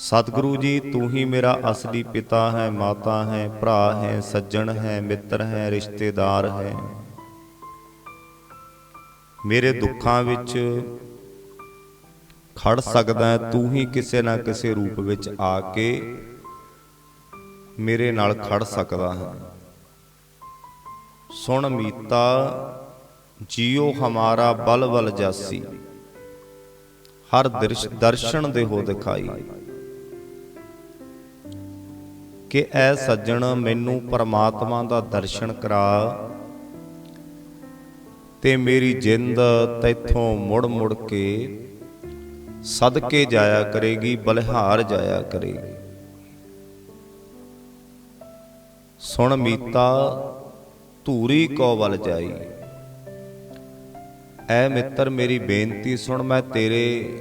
ਸਤਿਗੁਰੂ ਜੀ, ਤੂੰ ਹੀ ਮੇਰਾ ਅਸਲੀ ਪਿਤਾ ਹੈ, ਮਾਤਾ ਹੈ, ਭਰਾ ਹੈ, ਸੱਜਣ ਹੈ, ਮਿੱਤਰ ਹੈ, ਰਿਸ਼ਤੇਦਾਰ ਹੈ। ਮੇਰੇ ਦੁੱਖਾਂ ਵਿੱਚ ਖੜ ਸਕਦਾ ਹੈ, ਤੂੰ ਹੀ ਕਿਸੇ ਨਾ ਕਿਸੇ ਰੂਪ ਵਿੱਚ ਆ ਕੇ ਮੇਰੇ ਨਾਲ ਖੜ ਸਕਦਾ ਹੈ। ਸੁਣ ਮੀਤਾ, ਜੀਓ ਹਮਾਰਾ ਬਲ ਬਲ ਜਾਸੀ। ਹਰ ਦਰਸ਼, ਦਰਸ਼ਨ ਦੇ ਹੋ ਦਿਖਾਈ। ਕਿ ਐ ਸੱਜਣ ਮੈਨੂੰ ਪਰਮਾਤਮਾ ਦਾ ਦਰਸ਼ਨ ਕਰਾ ਤੇ ਮੇਰੀ ਜਿੰਦ ਤੈਥੋਂ ਮੁੜ ਮੁੜ ਕੇ ਸਦਕੇ ਜਾਇਆ ਕਰੇਗੀ, ਬਲਿਹਾਰ ਜਾਇਆ ਕਰੇਗੀ। ਸੁਣ ਮੀਤਾ, ਧੂਰੀ ਕੋ ਵੱਲ ਜਾਈ। ਐ ਮਿੱਤਰ ਮੇਰੀ ਬੇਨਤੀ ਸੁਣ, ਮੈਂ ਤੇਰੇ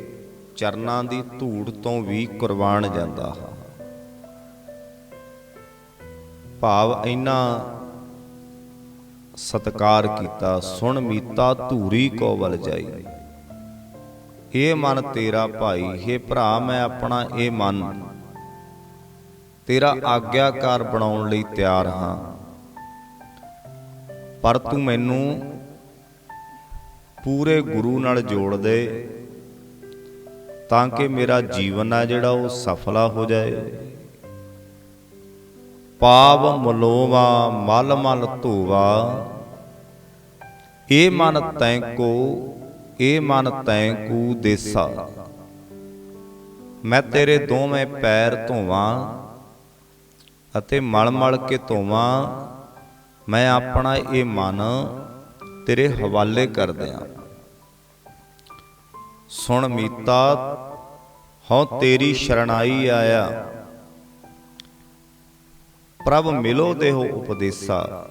ਚਰਨਾਂ ਦੀ ਧੂੜ ਤੋਂ ਵੀ ਕੁਰਬਾਨ ਜਾਂਦਾ ਹਾਂ। ਭਾਵ ਇਨਾ ਸਤਕਾਰ ਕੀਤਾ, ਸੁਣ ਮੀਤਾ ਧੂਰੀ ਕੋ ਵੱਲ ਜਾਈ। ਇਹ ਮਨ ਤੇਰਾ ਭਾਈ हे ਭਰਾ, ਮੈਂ ਆਪਣਾ ਇਹ ਮਨ, ਤੇਰਾ ਆਗਿਆਕਾਰ ਬਣਾਉਣ ਲਈ ਤਿਆਰ ਹਾਂ। ਪਰ ਤੂੰ ਮੈਨੂੰ ਪੂਰੇ ਗੁਰੂ ਨਾਲ ਜੋੜ ਦੇ, ਤਾਂ ਕਿ ਮੇਰਾ ਜੀਵਨ ਆ ਜਿਹੜਾ ਉਹ ਸਫਲਾ ਹੋ ਜਾਏ। ਪਾਵ ਮਲੋਵਾ, ਮਲ ਮਲ ਧੋਵਾ। ਇਹ ਮਨ ਤੈਂ ਕੋ ਇਹ ਮਨ ਤੈਂ ਕੂ ਦੇਸਾ। ਮੈਂ ਤੇਰੇ ਦੋਵੇਂ ਪੈਰ ਧੋਵਾਂ ਅਤੇ ਮਲ ਮਲ ਕੇ ਧੋਵਾਂ। ਮੈਂ ਆਪਣਾ ਇਹ ਮਨ ਤੇਰੇ ਹਵਾਲੇ ਕਰ ਦਿਆਂ। ਸੁਣ ਮੀਤਾ, ਹਉ ਤੇਰੀ ਸ਼ਰਣਾਈ ਆਇਆ। ਪ੍ਰਭ ਮਿਲੋ ਦੇਹੋ ਉਪਦੇਸਾ।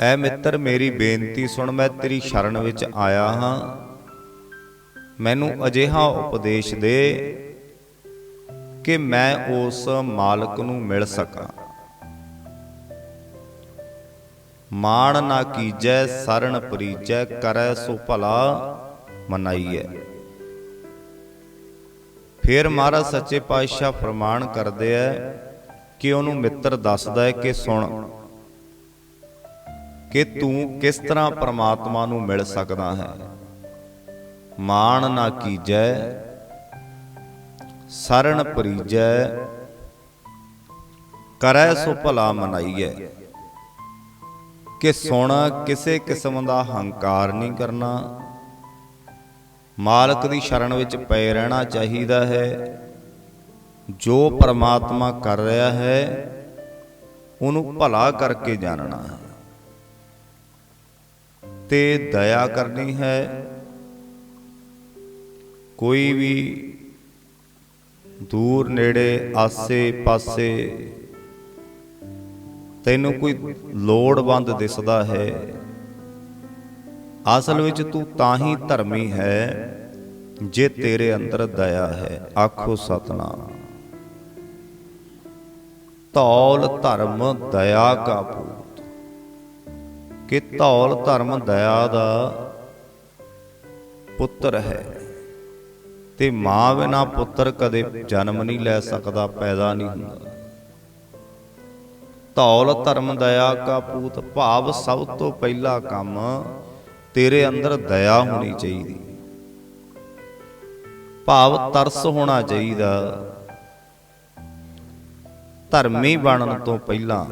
ਐ ਮਿੱਤਰ, ਮੇਰੀ ਬੇਨਤੀ ਸੁਣ, ਮੈਂ ਤੇਰੀ ਸ਼ਰਨ ਵਿੱਚ ਆਇਆ ਹਾਂ। ਮੈਨੂੰ ਅਜਿਹਾ ਉਪਦੇਸ਼ ਦੇ ਕਿ ਮੈਂ ਉਸ ਮਾਲਕ ਨੂੰ ਮਿਲ ਸਕਾਂ। ਮਾਣ ਨਾ ਕੀਜੈ ਸਰਣ ਪਰੀਜੈ ਕਰੈ ਸੋ ਭਲਾ ਮਨਾਈਐ। ਫਿਰ ਮਹਾਰਾਜ ਸੱਚੇ ਪਾਤਸ਼ਾਹ ਫਰਮਾਨ ਕਰਦੇ ਐ ਕਿ ਉਹਨੂੰ ਮਿੱਤਰ ਦੱਸਦਾ ਹੈ ਕਿ ਸੁਣ, ਕਿ ਤੂੰ ਕਿਸ ਤਰ੍ਹਾਂ ਪਰਮਾਤਮਾ ਨੂੰ ਮਿਲ ਸਕਦਾ ਹੈ। ਮਾਣ ਨਾ ਕੀਜੈ ਸਰਣ ਪਰੀਜੈ, ਕਰੈ ਸੋ ਭਲਾ ਮਨਾਈਐ। ਕਿ ਸੁਣ, ਕਿਸੇ ਕਿਸਮ ਦਾ ਹੰਕਾਰ ਨਹੀਂ ਕਰਨਾ ਮਾਲਕ ਦੀ ਸ਼ਰਨ ਵਿੱਚ ਪਏ ਰਹਿਣਾ ਚਾਹੀਦਾ ਹੈ। ਜੋ ਪਰਮਾਤਮਾ ਕਰ ਰਿਹਾ ਹੈ, ਉਹਨੂੰ ਭਲਾ ਕਰਕੇ ਜਾਣਨਾ ਹੈ। ਤੇ ਦਇਆ ਕਰਨੀ ਹੈ। ਕੋਈ ਵੀ ਦੂਰ, ਨੇੜੇ, ਆਸੇ ਪਾਸੇ ਤੈਨੂੰ ਕੋਈ ਲੋੜਵੰਦ ਦਿਸਦਾ ਹੈ। ਅਸਲ ਵਿੱਚ ਤੂੰ ਤਾਂ ਹੀ ਧਰਮੀ ਹੈ, ਜੇ ਤੇਰੇ ਅੰਦਰ ਦਇਆ ਹੈ, ਆਖੋ ਸਤਨਾਮ। ਧੌਲ ਧਰਮ ਦਇਆ ਕਾ ਪੂਤ ਕਿ ਧੌਲ ਧਰਮ ਦਇਆ ਦਾ ਪੁੱਤਰ ਹੈ, ਤੇ ਮਾਂ ਬਿਨਾ ਪੁੱਤਰ ਕਦੇ ਜਨਮ ਨਹੀਂ ਲੈ ਸਕਦਾ, ਪੈਦਾ ਨਹੀਂ ਹੁੰਦਾ। ਧੌਲ ਧਰਮ ਦਇਆ ਕਾ ਪੂਤ ਭਾਵ ਸਭ ਤੋਂ ਪਹਿਲਾ ਕੰਮ ਤੇਰੇ ਅੰਦਰ ਦਇਆ ਹੋਣੀ ਚਾਹੀਦੀ। ਭਾਵ ਤਰਸ ਹੋਣਾ ਚਾਹੀਦਾ। ਧਰਮੀ ਬਣਨ ਤੋਂ ਪਹਿਲਾਂ।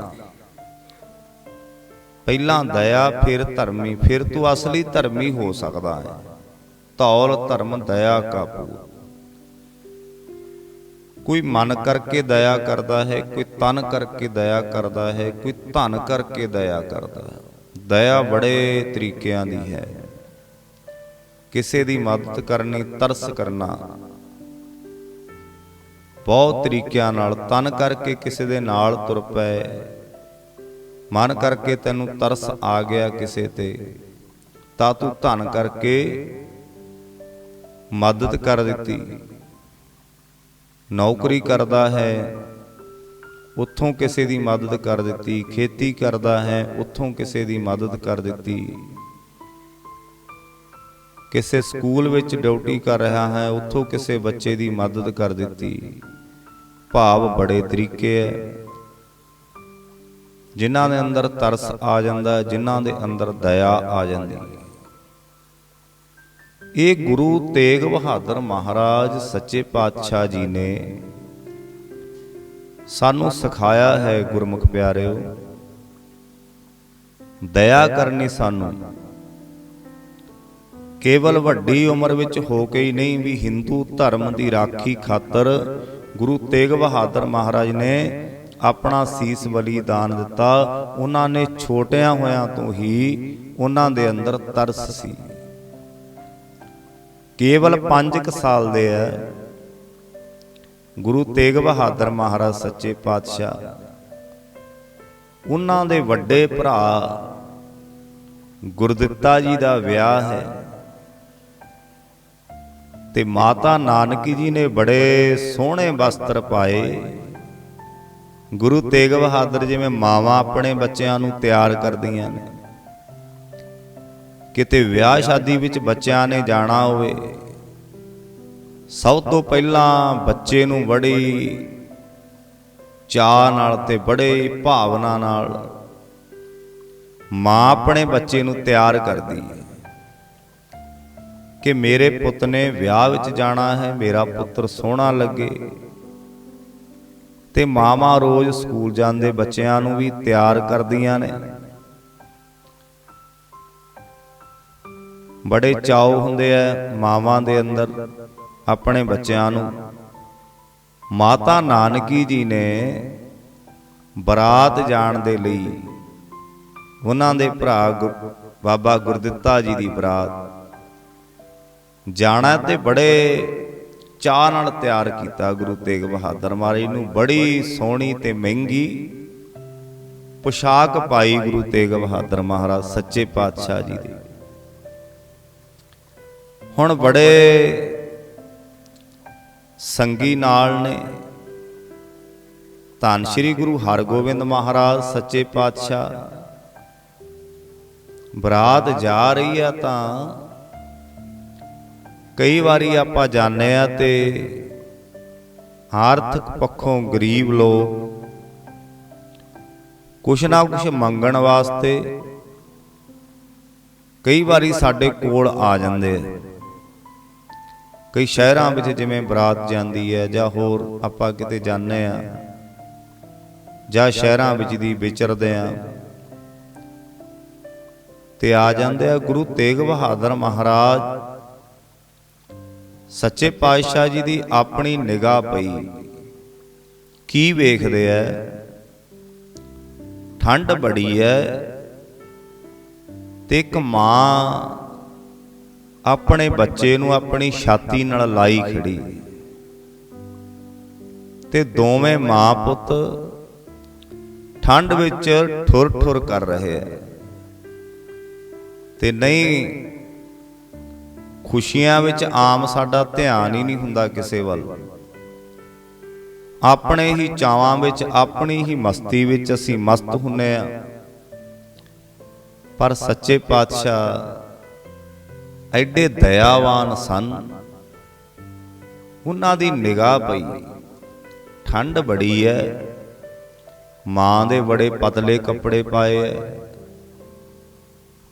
ਪਹਿਲਾਂ ਦਇਆ, ਫਿਰ ਧਰਮੀ, ਫਿਰ ਤੂੰ ਅਸਲੀ ਧਰਮੀ ਹੋ ਸਕਦਾ ਹੈ। ਤੌਲ ਧਰਮ ਦਇਆ ਕਾ ਕੋਈ ਮਨ ਕਰਕੇ ਦਇਆ ਕਰਦਾ ਹੈ, ਕੋਈ ਤਨ ਕਰਕੇ ਦਇਆ ਕਰਦਾ ਹੈ, ਕੋਈ ਧਨ ਕਰਕੇ ਦਇਆ ਕਰਦਾ ਹੈ। ਦਇਆ ਬੜੇ ਤਰੀਕਿਆਂ ਦੀ ਹੈ। ਕਿਸੇ ਦੀ ਮਦਦ ਕਰਨੀ ਤਰਸ ਕਰਨਾ। ਬਹੁਤ ਤਰੀਕਿਆਂ ਨਾਲ ਤਨ ਕਰਕੇ ਕਿਸੇ ਦੇ ਨਾਲ ਤੁਰ ਪਏ ਮਨ ਕਰਕੇ ਤੈਨੂੰ ਤਰਸ ਆ ਗਿਆ ਕਿਸੇ ਤੇ, ਤਾਂ ਤੂੰ ਧਨ ਕਰਕੇ ਮਦਦ ਕਰ ਦਿੱਤੀ। ਨੌਕਰੀ ਕਰਦਾ ਹੈ ਉੱਥੋਂ ਕਿਸੇ ਦੀ ਮਦਦ ਕਰ ਦਿੱਤੀ, ਖੇਤੀ ਕਰਦਾ ਹੈ, ਉੱਥੋਂ ਕਿਸੇ ਦੀ ਮਦਦ ਕਰ ਦਿੱਤੀ। ਕਿਸੇ ਸਕੂਲ ਵਿੱਚ ਡਿਊਟੀ ਕਰ ਰਿਹਾ ਹੈ, ਉੱਥੋਂ ਕਿਸੇ ਬੱਚੇ ਦੀ ਮਦਦ ਕਰ ਦਿੱਤੀ। ਭਾਵ ਬੜੇ ਤਰੀਕੇ ਹੈ ਜਿਨ੍ਹਾਂ ਦੇ ਅੰਦਰ ਤਰਸ ਆ ਜਾਂਦਾ ਹੈ ਜਿਨ੍ਹਾਂ ਦੇ ਅੰਦਰ ਦਇਆ ਆ ਜਾਂਦੀ ਇਹ ਗੁਰੂ ਤੇਗ ਬਹਾਦਰ ਮਹਾਰਾਜ, ਸੱਚੇ ਪਾਤਸ਼ਾਹ ਜੀ ਨੇ ਸਾਨੂੰ ਸਿਖਾਇਆ ਹੈ ਗੁਰਮੁਖ ਪਿਆਰਿਓ। ਦਇਆ ਕਰਨੀ ਸਾਨੂੰ। ਕੇਵਲ ਵੱਡੀ ਉਮਰ ਵਿੱਚ ਹੋ ਕੇ ਹੀ ਨਹੀਂ ਵੀ ਹਿੰਦੂ ਧਰਮ ਦੀ ਰਾਖੀ ਖਾਤਰ ਗੁਰੂ ਤੇਗ ਬਹਾਦਰ ਮਹਾਰਾਜ ਨੇ ਆਪਣਾ ਸੀਸ ਬਲੀਦਾਨ ਦਿੱਤਾ। ਉਹਨਾਂ ਨੇ ਛੋਟਿਆਂ ਹੋਇਆਂ ਤੋਂ ਹੀ ਉਹਨਾਂ ਦੇ ਅੰਦਰ ਤਰਸ ਸੀ। ਕੇਵਲ 5 ਸਾਲ ਦੇ ਹੈ। ਗੁਰੂ ਤੇਗ ਬਹਾਦਰ ਮਹਾਰਾਜ ਸੱਚੇ ਪਾਤਸ਼ਾਹ। ਉਹਨਾਂ ਦੇ ਵੱਡੇ ਭਰਾ ਗੁਰਦਿੱਤਾ ਜੀ ਦਾ ਵਿਆਹ ਹੈ ਤੇ ਮਾਤਾ ਨਾਨਕੀ ਜੀ ਨੇ ਬੜੇ ਸੋਹਣੇ ਵਸਤਰ ਪਾਏ। ਗੁਰੂ ਤੇਗ ਬਹਾਦਰ ਜਿਵੇਂ ਮਾਵਾਂ ਆਪਣੇ ਬੱਚਿਆਂ ਨੂੰ ਤਿਆਰ ਕਰਦੀਆਂ ਨੇ। ਕਿਤੇ ਵਿਆਹ ਸ਼ਾਦੀ ਵਿੱਚ ਬੱਚਿਆਂ ਨੇ ਜਾਣਾ ਹੋਵੇ ਸਭ ਤੋਂ ਪਹਿਲਾਂ ਬੱਚੇ ਨੂੰ ਬੜੀ ਚਾਹ ਨਾਲ ਤੇ ਬੜੇ ਭਾਵਨਾ ਨਾਲ ਮਾਂ ਆਪਣੇ ਬੱਚੇ ਨੂੰ ਤਿਆਰ ਕਰਦੀ ਹੈ ਕਿ ਮੇਰੇ ਪੁੱਤ ਨੇ ਵਿਆਹ ਵਿੱਚ ਜਾਣਾ ਹੈ, ਮੇਰਾ ਪੁੱਤਰ ਸੋਹਣਾ ਲੱਗੇ ਤੇ ਮਾਵਾਂ ਰੋਜ਼ ਸਕੂਲ ਜਾਂਦੇ ਬੱਚਿਆਂ ਨੂੰ ਵੀ ਤਿਆਰ ਕਰਦੀਆਂ ਨੇ। ਬੜੇ ਚਾਉ ਹੁੰਦੇ ਆ ਮਾਵਾਂ ਦੇ ਅੰਦਰ। ਆਪਣੇ ਬੱਚਿਆਂ ਨੂੰ। ਮਾਤਾ ਨਾਨਕੀ ਜੀ ਨੇ ਬਰਾਤ ਜਾਣ ਦੇ ਲਈ ਉਹਨਾਂ ਦੇ ਭਰਾ ਗੁਰ- ਬਾਬਾ ਗੁਰਦਿੱਤਾ ਜੀ ਦੀ ਬਰਾਤ। ਜਾਣਾ ਤੇ ਬੜੇ ਚਾਹ ਨਾਲ ਤਿਆਰ ਕੀਤਾ ਗੁਰੂ ਤੇਗ ਬਹਾਦਰ ਮਹਾਰਾਜ ਨੂੰ। ਬੜੀ ਸੋਹਣੀ ਤੇ ਮਹਿੰਗੀ ਪੁਸ਼ਾਕ ਪਾਈ ਗੁਰੂ ਤੇਗ ਬਹਾਦਰ ਮਹਾਰਾਜ ਸੱਚੇ ਪਾਤਸ਼ਾਹ ਜੀ ਦੀ। ਹੁਣ ਬੜੇ ਸੰਗੀ ਨਾਲ ਨੇ। ਧੰਨ ਸ੍ਰੀ ਗੁਰੂ ਹਰਗੋਬਿੰਦ ਮਹਾਰਾਜ, ਸੱਚੇ ਪਾਤਸ਼ਾਹ। ਬਰਾਤ ਜਾ ਰਹੀ ਆ ਤਾਂ ਕਈ ਵਾਰੀ ਆਪਾਂ ਜਾਣਦੇ ਆ ਤੇ ਆਰਥਿਕ ਪੱਖੋਂ ਗਰੀਬ ਲੋਕ ਕੁਛ ਨਾ ਕੁਛ ਮੰਗਣ ਵਾਸਤੇ ਕਈ ਵਾਰੀ ਸਾਡੇ ਕੋਲ ਆ ਜਾਂਦੇ ਆ। ਕਈ ਸ਼ਹਿਰਾਂ ਵਿੱਚ ਜਿਵੇਂ ਬਰਾਤ ਜਾਂਦੀ ਹੈ ਜਾਂ ਹੋਰ ਆਪਾਂ ਕਿਤੇ ਜਾਂਦੇ ਆ ਜਾਂ ਸ਼ਹਿਰਾਂ ਵਿੱਚ ਦੀ ਵਿਚਰਦੇ ਆ ਤੇ ਆ ਜਾਂਦੇ ਆ ਗੁਰੂ ਤੇਗ ਬਹਾਦਰ ਮਹਾਰਾਜ। ਸੱਚੇ ਪਾਤਸ਼ਾਹ ਜੀ ਦੀ ਆਪਣੀ ਨਿਗਾਹ ਪਈ। ਕੀ ਵੇਖਦੇ ਐ? ਠੰਡ ਬੜੀ ਐ ਤੇ ਇੱਕ ਮਾਂ ਆਪਣੇ ਬੱਚੇ ਨੂੰ ਆਪਣੀ ਛਾਤੀ ਨਾਲ ਲਾਈ ਖੜੀ। ਤੇ ਦੋਵੇਂ ਮਾਂ ਪੁੱਤ ਠੰਡ ਵਿੱਚ ਠੁਰ ਠੁਰ ਕਰ ਰਹੇ ਐ ਤੇ ਨਹੀਂ, ਖੁਸ਼ੀਆਂ ਵਿੱਚ ਆਮ ਸਾਡਾ ਧਿਆਨ ਹੀ ਨਹੀਂ ਹੁੰਦਾ ਕਿਸੇ ਵੱਲ। ਆਪਣੇ ਹੀ ਚਾਵਾਂ ਵਿੱਚ, ਆਪਣੀ ਹੀ ਮਸਤੀ ਵਿੱਚ ਅਸੀਂ ਮਸਤ ਹੁੰਨੇ ਆ। ਪਰ ਸੱਚੇ ਪਾਤਸ਼ਾਹ ਐਡੇ ਦਇਆਵਾਨ ਸਨ। ਉਹਨਾਂ ਦੀ ਨਿਗਾਹ ਪਈ। ਠੰਡ ਬੜੀ ਐ। ਮਾਂ ਦੇ ਬੜੇ ਪਤਲੇ ਕੱਪੜੇ ਪਾਏ ਐ।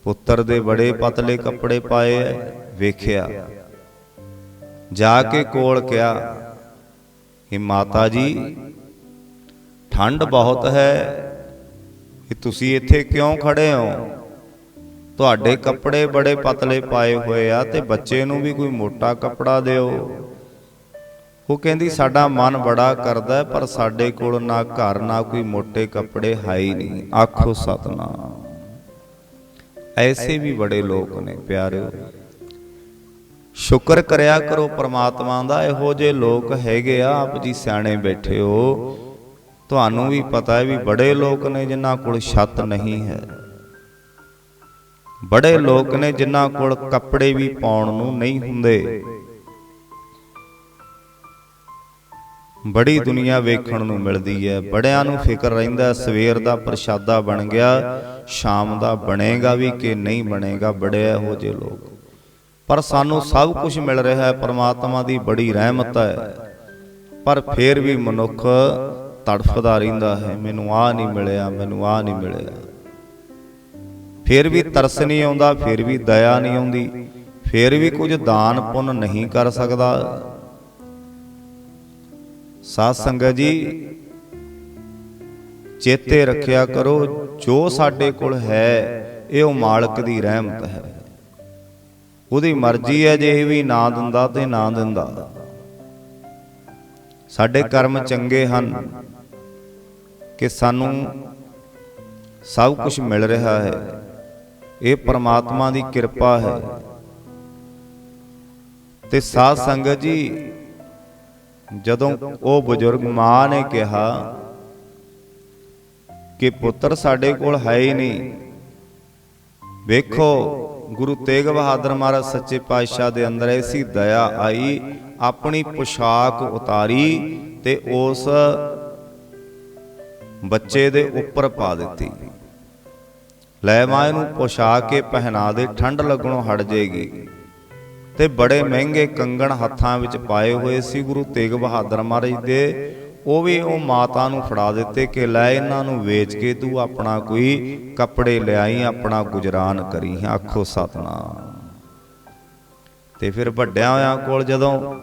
ਪੁੱਤਰ ਦੇ ਬੜੇ ਪਤਲੇ ਕੱਪੜੇ ਪਾਏ ਐ। ਵੇਖਿਆ। ਜਾ ਕੇ ਕੋਲ ਕਿਹਾ ਕਿ ਮਾਤਾ ਜੀ, ਠੰਡ ਬਹੁਤ ਹੈ। ਕਿ ਤੁਸੀਂ ਇੱਥੇ ਕਿਉਂ ਖੜੇ ਹੋ? ਤੁਹਾਡੇ ਕੱਪੜੇ ਬੜੇ ਪਤਲੇ ਪਾਏ ਹੋਏ ਆ ਤੇ ਬੱਚੇ ਨੂੰ ਵੀ ਕੋਈ ਮੋਟਾ ਕੱਪੜਾ ਦਿਓ। ਉਹ ਕਹਿੰਦੀ, ਸਾਡਾ ਮਨ ਬੜਾ ਕਰਦਾ ਪਰ ਸਾਡੇ ਕੋਲ ਨਾ ਘਰ, ਨਾ ਕੋਈ ਮੋٹے ਕੱਪੜੇ ਹੈ ਹੀ ਨਹੀਂ। ਆਖੋ ਸਤਨਾਮ। ਐਸੇ ਵੀ ਬੜੇ ਲੋਕ ਨੇ ਪਿਆਰਿਓ। ਸ਼ੁਕਰ ਕਰਿਆ ਕਰੋ ਪ੍ਰਮਾਤਮਾ ਦਾ, ਇਹੋ ਜਿਹੇ ਲੋਕ ਹੈਗੇ ਆ, ਆਪ ਜੀ ਸਿਆਣੇ ਬੈਠੇ ਹੋ। ਤੁਹਾਨੂੰ ਵੀ ਪਤਾ ਹੈ ਵੀ ਬੜੇ ਲੋਕ ਨੇ, ਜਿਨ੍ਹਾਂ ਕੋਲ ਛੱਤ ਨਹੀਂ ਹੈ। ਬੜੇ ਲੋਕ ਨੇ ਜਿਨ੍ਹਾਂ ਕੋਲ ਕੱਪੜੇ ਵੀ ਪਾਉਣ ਨੂੰ ਨਹੀਂ ਹੁੰਦੇ। ਬੜੀ ਦੁਨੀਆ ਵੇਖਣ ਨੂੰ ਮਿਲਦੀ ਹੈ। ਬੜਿਆਂ ਨੂੰ ਫਿਕਰ ਰਹਿੰਦਾ ਸਵੇਰ ਦਾ ਪ੍ਰਸ਼ਾਦਾ ਬਣ ਗਿਆ, ਸ਼ਾਮ ਦਾ ਬਣੇਗਾ ਵੀ ਕਿ ਨਹੀਂ ਬਣੇਗਾ, ਬੜੇ ਇਹੋ ਜਿਹੇ ਲੋਕ। ਪਰ ਸਾਨੂੰ ਸਭ ਕੁਝ ਮਿਲ ਰਿਹਾ ਹੈ, ਪਰਮਾਤਮਾ ਦੀ ਬੜੀ ਰਹਿਮਤ ਹੈ। ਪਰ ਫਿਰ ਵੀ ਮਨੁੱਖ ਤੜਫਦਾ ਰਹਿੰਦਾ ਹੈ, ਮੈਨੂੰ ਆ ਨਹੀਂ ਮਿਲਿਆ, ਮੈਨੂੰ ਆ ਨਹੀਂ ਮਿਲਿਆ। ਫਿਰ ਵੀ ਤਰਸ ਨਹੀਂ ਆਉਂਦਾ, ਫਿਰ ਵੀ ਦਇਆ ਨਹੀਂ ਆਉਂਦੀ, ਫਿਰ ਵੀ ਕੁਝ ਦਾਨ ਪੁੰਨ ਨਹੀਂ ਕਰ ਸਕਦਾ। ਸਾਧ ਸੰਗਤ ਜੀ, ਚੇਤੇ ਰੱਖਿਆ ਕਰੋ, ਜੋ ਸਾਡੇ ਕੋਲ ਹੈ, ਇਹ ਉਹ ਮਾਲਕ ਦੀ ਰਹਿਮਤ ਹੈ। ਉਹਦੀ ਮਰਜ਼ੀ ਹੈ, ਜੇ ਇਹ ਵੀ ਨਾ ਦਿੰਦਾ ਤੇ ਨਾ ਦਿੰਦਾ। ਸਾਡੇ ਕਰਮ ਚੰਗੇ ਹਨ ਕਿ ਸਾਨੂੰ ਸਭ ਕੁਝ ਮਿਲ ਰਿਹਾ ਹੈ। ਇਹ ਪਰਮਾਤਮਾ ਦੀ ਕਿਰਪਾ ਹੈ। ਤੇ ਸਾਧ ਸੰਗਤ ਜੀ, ਜਦੋਂ ਉਹ ਬਜ਼ੁਰਗ ਮਾਂ ਨੇ ਕਿਹਾ ਕਿ ਪੁੱਤਰ ਸਾਡੇ ਕੋਲ ਹੈ ਹੀ ਨਹੀਂ, ਵੇਖੋ, ਗੁਰੂ ਤੇਗ ਬਹਾਦਰ ਮਹਾਰਾਜ ਸੱਚੇ ਪਾਤਸ਼ਾਹ ਦੇ ਅੰਦਰ ਐਸੀ ਦਇਆ ਆਈ, ਆਪਣੀ ਪੁਸ਼ਾਕ ਉਤਾਰੀ ਤੇ ਉਸ ਬੱਚੇ ਦੇ ਉੱਪਰ ਪਾ ਦਿੱਤੀ। ਲੈ ਮਾਂ ਇਹਨੂੰ ਪੋਸ਼ਾ ਕੇ ਪਹਿਨਾ ਦੇ, ਠੰਡ ਲੱਗਣੋਂ ਹਟ ਜਾਏਗੀ। ਤੇ ਬੜੇ ਮਹਿੰਗੇ ਕੰਗਣ ਹੱਥਾਂ ਵਿੱਚ ਪਾਏ ਹੋਏ ਸੀ ਗੁਰੂ ਤੇਗ ਬਹਾਦਰ ਮਹਾਰਾਜ ਦੇ। ਉਹ ਵੀ ਉਹ ਮਾਤਾ ਨੂੰ ਫੜਾ ਦਿੱਤੇ ਕਿ ਲੈ ਇਹਨਾਂ ਨੂੰ ਵੇਚ ਕੇ ਤੂੰ ਆਪਣਾ ਕੋਈ ਕੱਪੜੇ ਲਿਆਈ, ਆਪਣਾ ਗੁਜਰਾਨ ਕਰੀ। ਆਖੋ ਸਤਨਾਮ। ਤੇ ਫਿਰ ਵੱਡਿਆਂ ਹੋਇਆਂ ਕੋਲ ਜਦੋਂ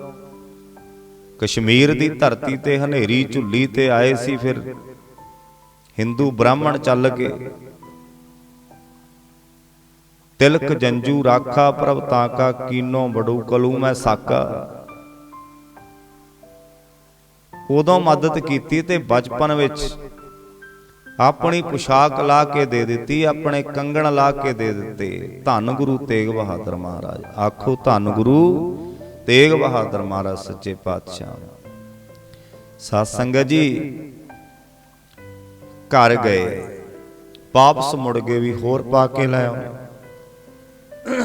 ਕਸ਼ਮੀਰ ਦੀ ਧਰਤੀ ਤੇ ਹਨੇਰੀ ਝੁੱਲੀ ਤੇ ਆਏ ਸੀ, ਫਿਰ ਹਿੰਦੂ ਬ੍ਰਾਹਮਣ ਚੱਲ ਕੇ ਤਿਲਕ ਜੰਜੂ ਰਾਖਾ ਪ੍ਰਭ ਤਾਕਾ ਕੀਨੋ ਬੜੂ ਕਲੂ ਮੈਂ ਸਾਕਾ। ਉਦੋਂ ਮਦਦ ਕੀਤੀ ਤੇ ਬਚਪਨ ਵਿੱਚ ਆਪਣੀ ਪੁਸ਼ਾਕ ਲਾ ਕੇ ਦੇ ਦਿੱਤੀ ਆਪਣੇ ਕੰਗਣ ਲਾ ਕੇ ਦੇ ਦਿੱਤੇ। ਧੰਨ ਗੁਰੂ ਤੇਗ ਬਹਾਦਰ ਮਹਾਰਾਜ। ਆਖੋ ਧੰਨ ਗੁਰੂ ਤੇਗ ਬਹਾਦਰ ਮਹਾਰਾਜ ਸੱਚੇ ਪਾਤਸ਼ਾਹ। ਸਾਧ ਸੰਗਤ ਜੀ ਘਰ ਗਏ। ਵਾਪਸ ਮੁੜ ਗਏ ਵੀ ਹੋਰ ਪਾ ਕੇ ਲੈ ਆਓ।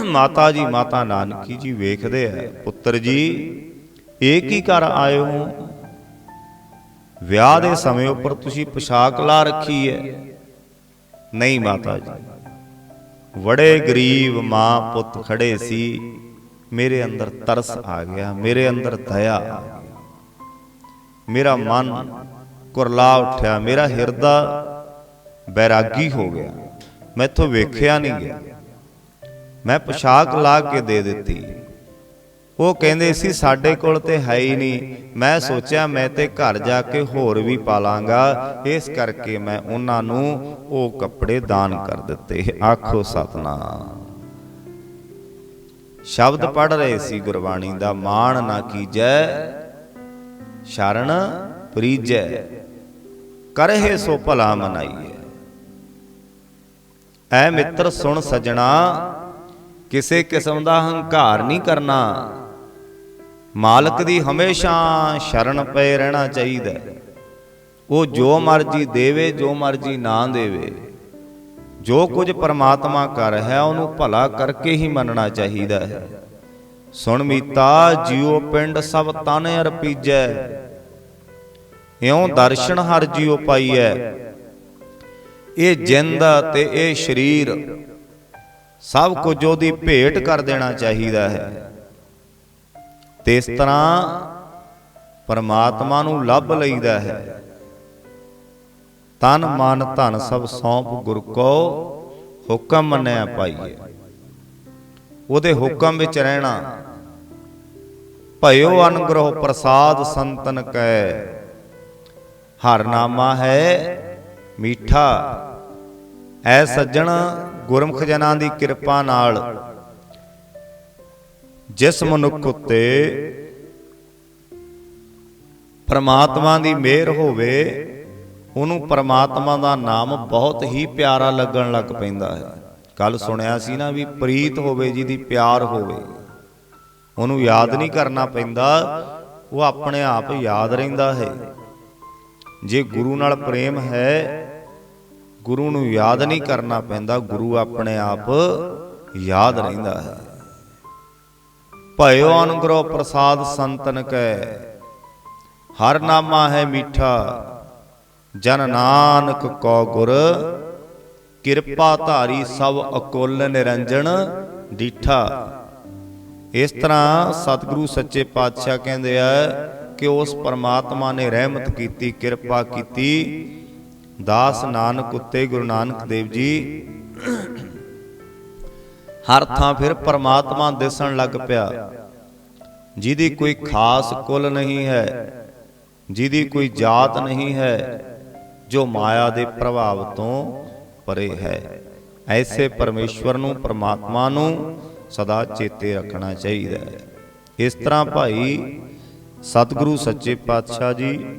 ਮਾਤਾ ਜੀ, ਮਾਤਾ ਨਾਨਕੀ ਜੀ ਵੇਖਦੇ ਆ। ਪੁੱਤਰ ਜੀ, ਇਹ ਕੀ ਕਰ ਆਏ ਹੋ? ਵਿਆਹ ਦੇ ਸਮੇਂ ਉੱਪਰ ਤੁਸੀਂ ਪੋਸ਼ਾਕ ਲਾ ਰੱਖੀ ਹੈ। ਨਹੀਂ ਮਾਤਾ ਜੀ। ਬੜੇ ਗਰੀਬ ਮਾਂ ਪੁੱਤ ਖੜੇ ਸੀ। ਮੇਰੇ ਅੰਦਰ ਤਰਸ ਆ ਗਿਆ, ਮੇਰੇ ਅੰਦਰ ਦਇਆ। ਆ ਗਿਆ ਮੇਰਾ ਮਨ ਕੁਰਲਾ ਉੱਠਿਆ, ਮੇਰਾ ਹਿਰਦਾ ਬੈਰਾਗੀ ਹੋ ਗਿਆ। ਮੈਥੋਂ ਵੇਖਿਆ ਨਹੀਂ ਗਿਆ। ਮੈਂ ਪੋਸ਼ਾਕ ਲਾ ਕੇ ਦੇ ਦਿੱਤੀ। ਉਹ ਕਹਿੰਦੇ ਸੀ ਸਾਡੇ ਕੋਲ ਤੇ ਹੈ ਹੀ ਨਹੀਂ। ਮੈਂ ਸੋਚਿਆ ਮੈਂ ਤੇ ਘਰ ਜਾ ਕੇ ਹੋਰ ਵੀ ਪਾਲਾਂਗਾ। ਇਸ ਕਰਕੇ ਮੈਂ ਉਹਨਾਂ ਨੂੰ ਉਹ ਕੱਪੜੇ ਦਾਨ ਕਰ ਦਿੱਤੇ। ਆਖੋ ਸਤਨਾਮ। ਸ਼ਬਦ ਪੜ ਰਹੇ ਸੀ ਗੁਰਬਾਣੀ ਦਾ ਮਾਣ ਨਾ ਕੀਜੈ ਸ਼ਰਨ ਪ੍ਰੀਜੈ। ਕਰਹਿ ਸੋ ਭਲਾ ਮਨਾਈਐ। ਐ ਮਿੱਤਰ ਸੁਣ ਸਜਣਾ ਕਿਸੇ ਕਿਸਮ ਦਾ ਹੰਕਾਰ ਨਹੀਂ ਕਰਨਾ। ਮਾਲਕ ਦੀ ਹਮੇਸ਼ਾ ਸ਼ਰਨ ਪਏ ਰਹਿਣਾ ਚਾਹੀਦਾ ਉਹ ਜੋ ਮਰਜ਼ੀ ਦੇਵੇ, ਜੋ ਮਰਜ਼ੀ ਨਾ ਦੇਵੇ। ਜੋ ਕੁਝ ਪਰਮਾਤਮਾ ਕਰ ਰਿਹਾ ਹੈ, ਉਹਨੂੰ ਭਲਾ ਕਰਕੇ ਹੀ ਮੰਨਣਾ ਚਾਹੀਦਾ ਹੈ। ਸੁਣ ਮੀਤਾ, ਜਿਉ ਪਿੰਡ ਸਭ ਤਨ ਅਰਪੀਜੈ। ਇਉਂ ਦਰਸ਼ਨ ਹਰ ਜਿਉ ਪਾਈਐ। ਇਹ ਜਿੰਦ ਤੇ ਇਹ ਸਰੀਰ। ਸਭ ਕੁਝ ਉਹਦੀ ਭੇਟ ਕਰ ਦੇਣਾ ਚਾਹੀਦਾ ਹੈ। ਤੇ ਇਸ ਤਰ੍ਹਾਂ ਪਰਮਾਤਮਾ ਨੂੰ ਲੱਭ ਲਈਦਾ ਹੈ। ਤਨ ਮਨ ਧਨ ਸਭ ਸੌਂਪ ਗੁਰ ਕੋ ਹੁਕਮ ਮੰਨਿਆ ਪਾਈਏ। ਉਹਦੇ ਹੁਕਮ ਵਿੱਚ ਰਹਿਣਾ। ਭਇਓ ਅਨਗ੍ਰਹ ਪ੍ਰਸਾਦ ਸੰਤਨ ਕੈ। ਹਰ ਨਾਮਾ ਹੈ ਮੀਠਾ। ਐ ਸੱਜਣ ਗੁਰਮੁਖ ਜਨਾਂ ਦੀ ਕਿਰਪਾ ਨਾਲ ਜਿਸ ਮਨੁੱਖ ਉਤੇ ਪਰਮਾਤਮਾ ਦੀ ਮਿਹਰ ਹੋਵੇ, ਉਹਨੂੰ ਪਰਮਾਤਮਾ ਦਾ ਨਾਮ ਬਹੁਤ ਹੀ ਪਿਆਰਾ ਲੱਗਣ ਲੱਗ ਪੈਂਦਾ ਹੈ। ਕੱਲ ਸੁਣਿਆ ਸੀ ਨਾ ਵੀ ਪ੍ਰੀਤ ਹੋਵੇ, ਜਿਹਦੀ ਪਿਆਰ ਹੋਵੇ, ਉਹਨੂੰ ਯਾਦ ਨਹੀਂ ਕਰਨਾ ਪੈਂਦਾ, ਉਹ ਆਪਣੇ ਆਪ ਯਾਦ ਰਹਿੰਦਾ ਹੈ। ਜੇ ਗੁਰੂ ਨਾਲ ਪ੍ਰੇਮ ਹੈ ਗੁਰੂ ਨੂੰ ਯਾਦ ਨਹੀਂ ਕਰਨਾ ਪੈਂਦਾ, ਗੁਰੂ ਆਪਣੇ ਆਪ ਯਾਦ ਰਹਿੰਦਾ ਹੈ। ਭਇਓ ਅਨੁਗ੍ਰਹ ਪ੍ਰਸਾਦ ਸੰਤਨ ਕੈ, ਹਰ ਨਾਮਾ ਹੈ ਮੀਠਾ, ਜਨ ਨਾਨਕ ਕੋ ਗੁਰ, ਕਿਰਪਾ ਧਾਰੀ ਸਭ ਅਕੁੱਲ ਨਿਰੰਜਨ ਡੀਠਾ। ਇਸ ਤਰ੍ਹਾਂ ਸਤਿਗੁਰੂ ਸੱਚੇ ਪਾਤਸ਼ਾਹ ਕਹਿੰਦੇ ਆ ਕਿ ਉਸ ਪਰਮਾਤਮਾ ਨੇ ਰਹਿਮਤ ਕੀਤੀ, ਕਿਰਪਾ ਕੀਤੀ ਦਾਸ ਨਾਨਕ ਉੱਤੇ ਗੁਰੂ ਨਾਨਕ ਦੇਵ ਜੀ। ਹਰ ਥਾਂ ਫਿਰ ਪਰਮਾਤਮਾ ਦਿਸਣ ਲੱਗ ਪਿਆ। ਜਿਹਦੀ ਕੋਈ ਖਾਸ ਕੁਲ ਨਹੀਂ ਹੈ, ਜਿਹਦੀ ਕੋਈ ਜਾਤ ਨਹੀਂ ਹੈ, ਜੋ ਮਾਇਆ ਦੇ ਪ੍ਰਭਾਵ ਤੋਂ ਪਰੇ ਹੈ। ਐਸੇ ਪਰਮੇਸ਼ਵਰ ਨੂੰ, ਪਰਮਾਤਮਾ ਨੂੰ ਸਦਾ ਚੇਤੇ ਰੱਖਣਾ ਚਾਹੀਦਾ ਹੈ। ਇਸ ਤਰ੍ਹਾਂ ਭਾਈ ਸਤਿਗੁਰੂ ਸੱਚੇ ਪਾਤਸ਼ਾਹ ਜੀ